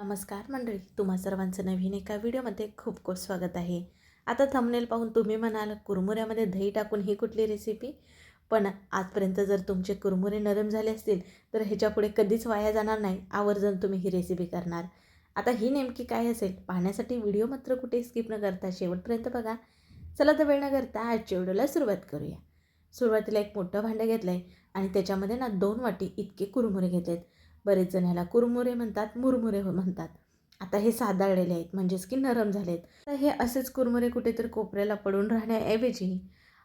नमस्कार मंडळी तुम्हा सर्वांचं नवीन एका व्हिडिओमध्ये खूप खूप स्वागत आहे. आता थंबनेल पाहून तुम्ही म्हणाल कुरमुऱ्यामध्ये दही टाकून ही कुठली रेसिपी पण आजपर्यंत जर तुमचे कुरमुरे नरम झाले असतील तर ह्याच्यापुढे कधीच वाया जाणार नाही आवर्जून तुम्ही ही रेसिपी करणार. आता ही नेमकी काय असेल पाहण्यासाठी व्हिडिओ मात्र कुठे स्किप न करता शेवटपर्यंत बघा. चला तर वेळ न करता आजच्या व्हिडिओला सुरुवात करूया. सुरुवातीला एक मोठं भांडं घेतलं आहे आणि त्याच्यामध्ये ना दोन वाटी इतके कुरमुरे घेतलेत. बरेच जण ह्याला कुरमुरे म्हणतात मुरमुरे हो म्हणतात. आता हे साधाळलेले आहेत म्हणजेच की नरम झालेत. तर हे असेच कुरमुरे कुठेतरी कोपऱ्याला पडून राहण्याऐवजी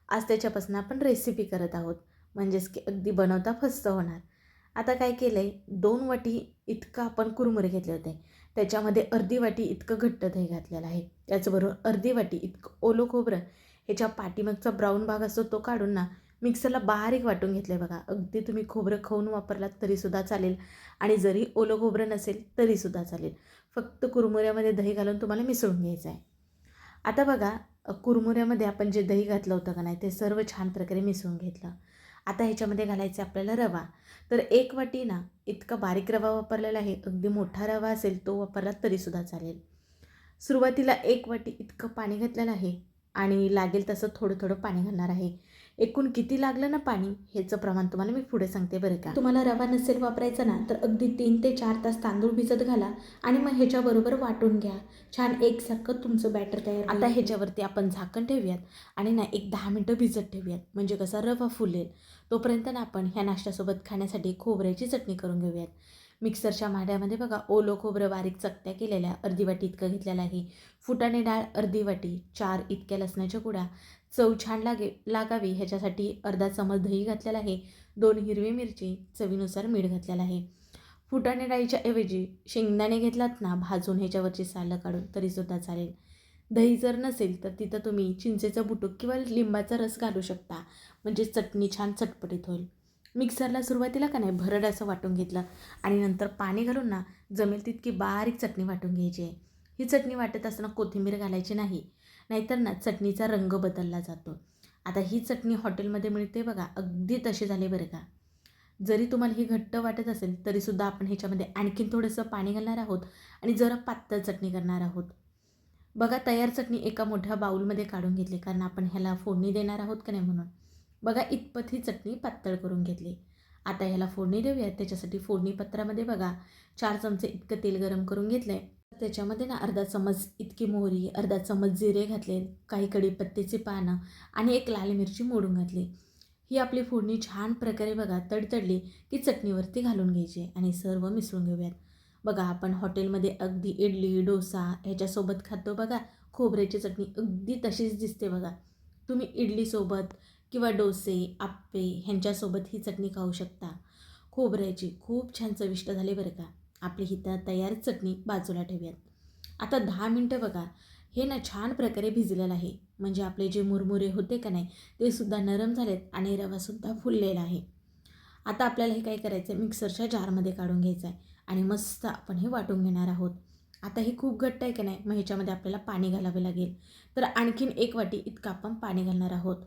आज त्याच्यापासून आपण रेसिपी करत आहोत. म्हणजेच की अगदी बनवता फस्त होणार. आता काय केलं आहे दोन वाटी इतकं आपण कुरमुरे घेतले होते. त्याच्यामध्ये अर्धी वाटी इतकं घट्ट दही घातलेलं आहे. त्याचबरोबर अर्धी वाटी इतकं ओलं खोबरं. ह्याच्या पाठीमागचा ब्राऊन भाग असतो तो काढून ना मिक्सरला बारीक वाटून घेतलं आहे बघा. अगदी तुम्ही खोबरं खाऊन वापरलात तरीसुद्धा चालेल. आणि जरी ओलं खोबरं नसेल तरीसुद्धा चालेल. फक्त कुरमुऱ्यामध्ये दही घालून तुम्हाला मिसळून घ्यायचं आहे. आता बघा कुरमुऱ्यामध्ये आपण जे दही घातलं होतं का नाही ते सर्व छान प्रकारे मिसळून घेतलं. आता ह्याच्यामध्ये घालायचं आपल्याला रवा. तर एक वाटी ना इतका बारीक रवा वापरलेला आहे. अगदी मोठा रवा असेल तो वापरला तरीसुद्धा चालेल. सुरुवातीला एक वाटी इतकं पाणी घातलेलं आहे. आणि लागेल तसं थोडं थोडं पाणी घालणार आहे. एकूण किती लागलं ना पाणी? ह्याचं प्रमाण तुम्हाला मी पुढे सांगते बरं का. तुम्हाला रवा नसेल वापरायचा ना तर अगदी तीन ते चार तास तांदूळ भिजत घाला आणि मग ह्याच्याबरोबर वाटून घ्या. छान एकसारखं तुमचं बॅटर तयार आता ह्याच्यावरती आपण झाकण ठेवूयात आणि ना एक दहा मिनटं भिजत ठेवूयात. म्हणजे कसा रवा फुलेल. तोपर्यंत ना आपण ह्या नाश्त्यासोबत खाण्यासाठी खोबऱ्याची चटणी करून घेऊयात. मिक्सरच्या माड्यामध्ये बघा ओलं खोबरं बारीक चकत्या केलेल्या अर्धी वाटी इतकं घेतलेलं आहे. फुटाणे डाळ अर्धी वाटी चार इतक्या लसणाच्या कुड्या चव छान लागे लागावी ह्याच्यासाठी अर्धा चमच दही घातलेला आहे. दोन हिरवी मिरची चवीनुसार मीठ घातलेलं आहे. फुटाणे डाळीच्या ऐवजी शेंगदाणे घेतलात ना भाजून ह्याच्यावरची सालं काढून तरीसुद्धा चालेल. दही जर नसेल तर तिथं तुम्ही चिंचेचं बुटूक किंवा लिंबाचा रस घालू शकता. म्हणजे चटणी छान चटपटीत होईल. मिक्सरला सुरुवातीला का नाही भरड असं वाटून घेतलं आणि नंतर पाणी घालून ना जमेल तितकी बारीक चटणी वाटून घ्यायची आहे. ही चटणी वाटत असताना कोथिंबीर घालायची नाही नाहीतर ना चटणीचा रंग बदलला जातो. आता ही चटणी हॉटेलमध्ये मिळते बघा अगदी तशी झाली बरं का. जरी तुम्हाला ही घट्ट वाटत असेल तरीसुद्धा आपण ह्याच्यामध्ये आणखीन थोडंसं पाणी घालणार आहोत आणि जरा पातळ चटणी करणार आहोत. बघा तयार चटणी एका मोठ्या बाऊलमध्ये काढून घेतली कारण आपण ह्याला फोडणी देणार आहोत का नाही म्हणून. बघा इतपत ही चटणी पातळ करून घेतली. आता ह्याला फोडणी देऊयात त्याच्यासाठी फोडणी पत्रामध्ये बघा चार चमचे इतकं तेल गरम करून घेतलं आहे त्याच्यामध्ये ना अर्धा चमच इतकी मोहरी अर्धा चमच जिरे घातले काही कढीपत्त्याची पानं आणि एक लाल मिरची मोडून घातली. ही आपली फोडणी छान प्रकारे बघा तडतडली की चटणीवरती घालून घ्यायची आणि सर्व मिसळून घेऊयात. बघा आपण हॉटेलमध्ये अगदी इडली डोसा ह्याच्यासोबत खातो बघा. खोबऱ्याची चटणी अगदी तशीच दिसते बघा. तुम्ही इडलीसोबत किंवा डोसे आप्पे ह्यांच्यासोबत ही चटणी खाऊ शकता. खोबऱ्याची खूप छान चविष्ट झाले बरं का. आपली ही तयार चटणी बाजूला ठेवूयात. आता दहा मिनटं बघा. हे ना छान प्रकारे भिजलेलं आहे. म्हणजे आपले जे मुरमुरे होते का नाही ते सुद्धा नरम झालेत आणि रवासुद्धा फुललेला आहे. आता आपल्याला हे काय करायचं आहे मिक्सरच्या जारमध्ये काढून घ्यायचं आहे आणि मस्त आपण हे वाटून घेणार आहोत. आता हे खूप घट्ट आहे की नाही मग ह्याच्यामध्ये आपल्याला पाणी घालावे लागेल. तर आणखीन एक वाटी इतकं आपण पाणी घालणार आहोत.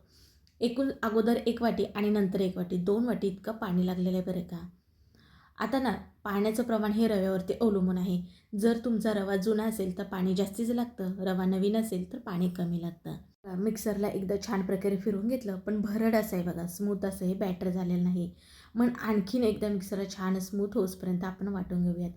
एकूण अगोदर एक वाटी आणि नंतर एक वाटी दोन वाटी इतकं पाणी लागलेलं आहे बरं का. आता ना पाण्याचं प्रमाण हे रव्यावरती अवलंबून आहे. जर तुमचा रवा जुना असेल तर पाणी जास्तीच लागतं. रवा नवीन असेल तर पाणी कमी लागतं. मिक्सरला एकदा छान प्रकारे फिरवून घेतलं पण भरड असं आहे बघा स्मूथ असं हे बॅटर झालेलं नाही. मग आणखीन एकदा मिक्सरला छान स्मूथ होसपर्यंत आपण वाटून घेऊयात.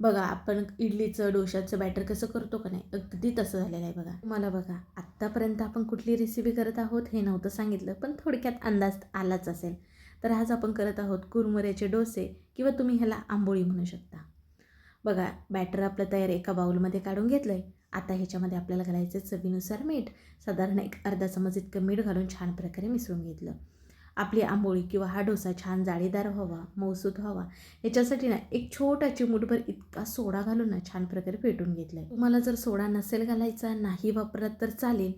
बघा आपण इडलीचं डोशाचं बॅटर कसं करतो का नाही अगदी तसं झालेलं आहे बघा. मला बघा आत्तापर्यंत आपण कुठली रेसिपी करत आहोत हे नव्हतं सांगितलं पण थोडक्यात अंदाज आलाच असेल. तर आज आपण करत आहोत कुरमुऱ्याचे डोसे किंवा तुम्ही ह्याला आंबोळी म्हणू शकता. बघा बॅटर आपलं तयार एका बाऊलमध्ये काढून घेतलं आहे आता ह्याच्यामध्ये आपल्याला घालायचं चवीनुसार मीठ. साधारण एक अर्धा चमच इतकं मीठ घालून छान प्रकारे मिसळून घेतलं. आपली आंबोळी किंवा हा डोसा छान जाळीदार व्हावा मौसूद व्हावा याच्यासाठी ना एक छोटा चिमूटभर इतका सोडा घालून ना छान प्रकारे फेटून घेतलं आहे तुम्हाला जर सोडा नसेल घालायचा नाही वापरत तर चालेल.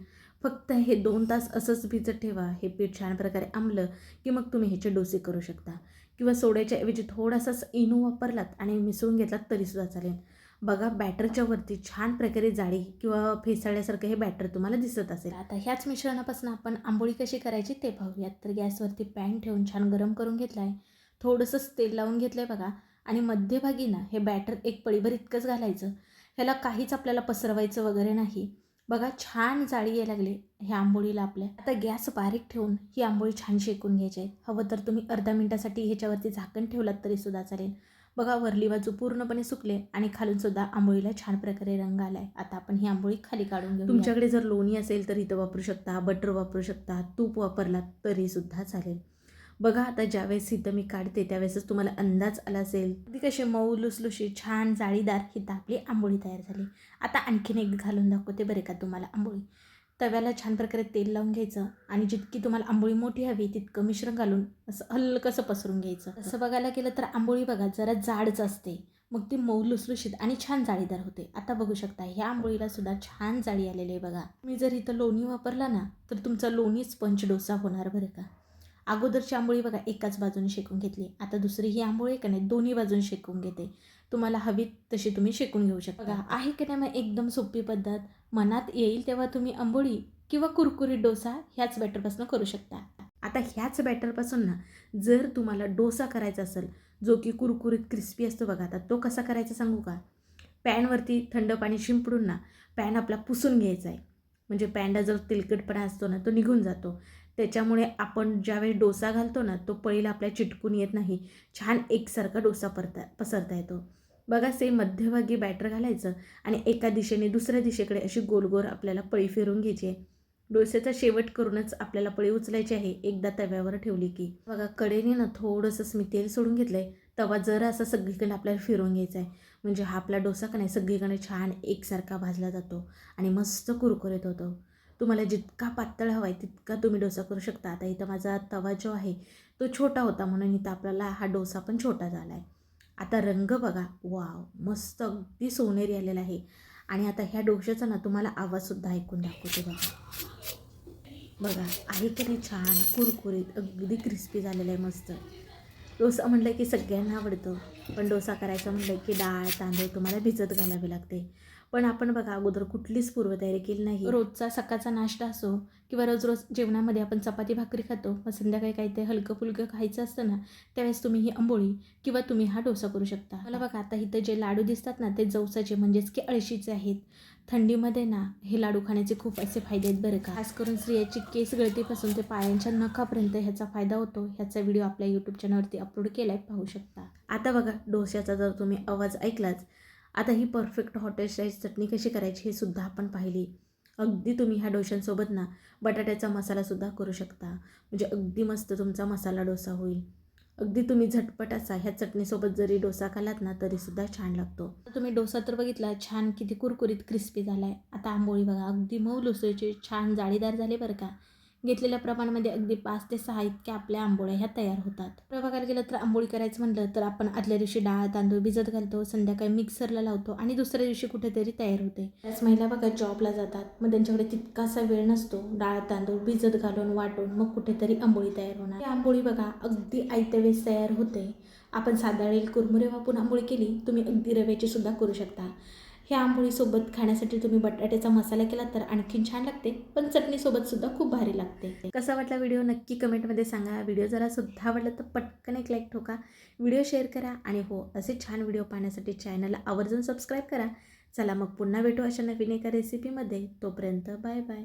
फक्त हे दोन तास असंच भिजत ठेवा हे पीठ छान प्रकारे आंबलं की मग तुम्ही ह्याचे डोसे करू शकता. किंवा सोड्याच्या ऐवजी थोडासाच इनो वापरलात आणि मिसळून घेतलात तरीसुद्धा चालेल. बघा बॅटरच्या वरती छान प्रकारे जाळी किंवा फेसाळ्यासारखं हे बॅटर तुम्हाला दिसत असेल. आता ह्याच मिश्रणापासून आपण आंबोळी कशी करायची ते पाहूयात तर गॅसवरती पॅन ठेवून छान गरम करून घेतला आहे थोडंसंच तेल लावून घेतलं आहे बघा. आणि मध्यभागी ना हे बॅटर एक पळीभर इतकंच घालायचं. ह्याला काहीच आपल्याला पसरवायचं वगैरे नाही. बघा छान जाळी यायला लागली ह्या आंबोळीला आपल्या. आता गॅस बारीक ठेवून ही आंबोळी छान शेकून घ्यायची आहे. हवं तर तुम्ही अर्धा मिनटासाठी ह्याच्यावरती झाकण ठेवलात तरीसुद्धा चालेल. बघा वरली बाजू पूर्णपणे सुकले आणि खालून सुद्धा आंबोळीला छान प्रकारे रंग आलाय. आता आपण ही आंबोळी खाली काढून घेऊ तुमच्याकडे जर लोणी असेल तर इथं वापरू शकता बटर वापरू शकता तूप वापरला तरी सुद्धा चालेल. बघा आता ज्यावेळेस इथं मी काढते त्यावेळेसच तुम्हाला अंदाज आला असेल. ती कशी मऊ लुसलुशी छान जाळीदार हिथं आपली आंबोळी तयार झाली. आता आणखीन एक घालून दाखवते बरे का तुम्हाला आंबोळी. तव्याला छान प्रकारे तेल लावून घ्यायचं आणि जितकी तुम्हाला आंबोळी मोठी हवी तितकं मिश्रण घालून असं हलकसं पसरून घ्यायचं. असं बघायला गेलं तर आंबोळी बघा जरा जाडच असते. मग ती मऊ लुसलुशीत आणि छान जाळीदार होते. आता बघू शकता ह्या आंबोळीला सुद्धा छान जाळी आलेली आहे बघा. मी जर इथं लोणी वापरला ना तर तुमचा लोणी स्पंच डोसा होणार बरं का. अगोदरची आंबोळी बघा एकाच बाजूने शेकून घेतली. आता दुसरी ही आंबोळी का नाही दोन्ही बाजून शेकून घेते. तुम्हाला हवी तशी तुम्ही शेकून घेऊ शकता. बघा आहे की नाही मग एकदम सोपी पद्धत. मनात येईल तेव्हा तुम्ही आंबोळी किंवा कुरकुरीत डोसा ह्याच बॅटरपासून करू शकता. आता ह्याच बॅटरपासून ना जर तुम्हाला डोसा करायचा असेल जो की कुरकुरीत क्रिस्पी असतो बघा आता तो कसा करायचा सांगू का? पॅनवरती थंड पाणी शिंपडून ना पॅन आपला पुसून घ्यायचा आहे. म्हणजे पॅनला जर तेलकटपणा असतो ना तो निघून जातो. त्याच्यामुळे आपण ज्यावेळी डोसा घालतो ना तो पळीला आपल्या चिटकून येत नाही. छान एकसारखा डोसा परता पसरता येतो. बघा सेम मध्यभागी बॅटर घालायचं आणि एका दिशेने दुसऱ्या दिशेकडे अशी गोल गोल आपल्याला पळी फिरून घ्यायची आहे. डोस्याचा शेवट करूनच आपल्याला पळी उचलायची आहे एकदा तव्यावर ठेवली की. बघा कडेने ना थोडंसं मी तेल सोडून घेतलं आहे तवा जरा असं सगळीकडे आपल्याला फिरवून घ्यायचा आहे. म्हणजे हा आपला डोसा का नाही सगळीकडे छान एकसारखा भाजला जातो आणि मस्त कुरकुरीत होतो. तुम्हाला जितका पातळ हवा आहे तितका तुम्ही डोसा करू शकता. आता इथं माझा तवा जो आहे तो छोटा होता म्हणून इथं आपल्याला हा डोसा पण छोटा झाला आहे आता रंग बघा. वाव! मस्त अगदी सोनेरी आलेला आहे. आणि आता ह्या डोशाचा ना तुम्हाला आवाजसुद्धा ऐकून दाखवते बघा. बघा आहे की नाही छान? कुरकुरीत अगदी क्रिस्पी झालेलं आहे मस्त. डोसा म्हटलं की सगळ्यांना आवडतं. पण डोसा करायचा म्हटलं की डाळ तांदूळ तुम्हाला भिजत घालावे लागते. पण आपण बघा अगोदर कुठलीच पूर्वतयारी केली नाही. रोजचा सकाळचा नाश्ता असो किंवा रोज रोज जेवणामध्ये आपण चपाती भाकरी खातो मग संध्याकाळी काही ते हलकं फुलकं खायचं असतं ना त्यावेळेस तुम्ही ही आंबोळी किंवा तुम्ही हा डोसा करू शकता. मला बघा आता इथं जे लाडू दिसतात ना ते जवसाचे म्हणजेच की अळशीचे आहेत. थंडीमध्ये ना हे लाडू खाण्याचे खूप असे फायदे आहेत बरं का. खास करून स्त्रियाची केस गळतीपासून ते पायांच्या नखापर्यंत ह्याचा फायदा होतो. ह्याचा व्हिडिओ आपल्या यूट्यूब चॅनलवरती अपलोड केला आहे पाहू शकता. आता बघा डोश्याचा जर तुम्ही आवाज ऐकलाच आता ही परफेक्ट हॉटेल स्टाईल चटणी कशी करायची हे सुद्धा आपण पाहिली. अगदी तुम्ही ह्या डोशांसोबत ना बटाट्याचा मसालासुद्धा करू शकता. म्हणजे अगदी मस्त तुमचा मसाला डोसा होईल. अगदी तुम्ही झटपट असा ह्या चटणीसोबत जरी डोसा खालात ना तरीसुद्धा छान लागतो. तुम्ही डोसा तर बघितला छान किती कुरकुरीत क्रिस्पी झाला आहे आता आंबोळी बघा अगदी मऊ लुसळीचे छान जाळीदार झाले बरं का. घेतलेल्या प्रमाणामध्ये अगदी पाच ते सहा इतक्या आपल्या आंबोळ्या ह्या तयार होतात. तर बघायला गेलं तर आंबोळी करायचं म्हटलं तर आपण आदल्या दिवशी डाळ तांदूळ भिजत घालतो संध्याकाळी मिक्सरला लावतो आणि दुसऱ्या दिवशी कुठेतरी तयार होते. त्याच महिला बघा जॉबला जातात. मग त्यांच्याकडे तितकासा वेळ नसतो. डाळ तांदूळ भिजत घालून वाटून मग कुठेतरी आंबोळी तयार होणार. आंबोळी बघा अगदी आयत्या वेळेस तयार होते. आपण साधारण कुरमुरे वापरून आंबोळी केली तुम्ही अगदी रव्याची सुद्धा करू शकता. ह्या आंबोळीसोबत खाण्यासाठी तुम्ही बटाट्याचा मसाला केला तर आणखीन छान लागते. पण चटणीसोबत सुद्धा खूप भारी लागते. कसा वाटला व्हिडिओ नक्की कमेंटमध्ये सांगा. व्हिडिओ जरा सुद्धा आवडला तर पटकन एक लाईक ठोका. व्हिडिओ शेअर करा आणि हो असे छान व्हिडिओ पाहण्यासाठी चॅनलला आवर्जून सबस्क्राईब करा. चला मग पुन्हा भेटू अशा नवीन एका रेसिपीमध्ये तोपर्यंत बाय बाय